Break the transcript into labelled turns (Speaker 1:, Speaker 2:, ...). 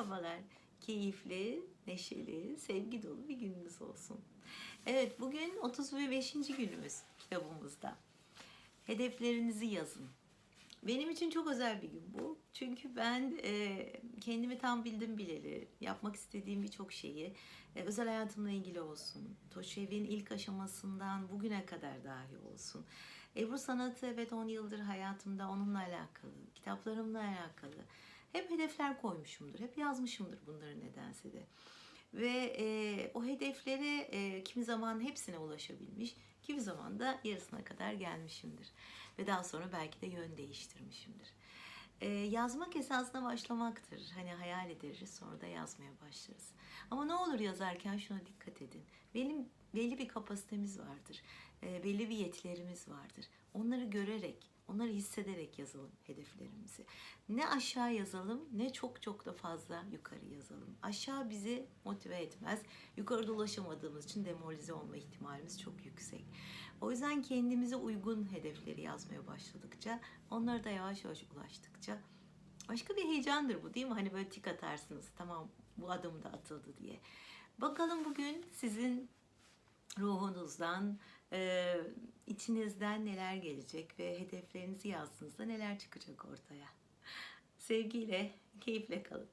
Speaker 1: Merhabalar. Keyifli, neşeli, sevgi dolu bir gününüz olsun. Evet, bugün 35. günümüz kitabımızda. Hedeflerinizi yazın. Benim için çok özel bir gün bu. Çünkü ben e, kendimi tam bildim bileli, yapmak istediğim birçok şeyi, e, özel hayatımla ilgili olsun, Toşev'in ilk aşamasından bugüne kadar dahi olsun. Ebru sanatı evet 10 yıldır hayatımda onunla alakalı, kitaplarımla alakalı. Hep hedefler koymuşumdur, hep yazmışımdır bunları nedense de. Ve e, o hedeflere e, kimi zaman hepsine ulaşabilmiş, kimi zaman da yarısına kadar gelmişimdir. Ve daha sonra belki de yön değiştirmişimdir. E, yazmak esasında başlamaktır. Hani hayal ederiz sonra da yazmaya başlarız. Ama ne olur yazarken şuna dikkat edin. Benim belli bir kapasitemiz vardır. E, belli bir yetilerimiz vardır. Onları görerek, onları hissederek yazalım hedeflerimizi. Ne aşağı yazalım ne çok çok da fazla yukarı yazalım. Aşağı bizi motive etmez. Yukarıda ulaşamadığımız için demoralize olma ihtimalimiz çok yüksek. O yüzden kendimize uygun hedefleri yazmaya başladıkça, onlara da yavaş yavaş ulaştıkça başka bir heyecandır bu değil mi? Hani böyle tik atarsınız tamam bu adım da atıldı diye. Bakalım bugün sizin ruhunuzdan, e, içinizden neler gelecek ve hedeflerinizi yazdığınızda neler çıkacak ortaya. Sevgiyle, keyifle kalın.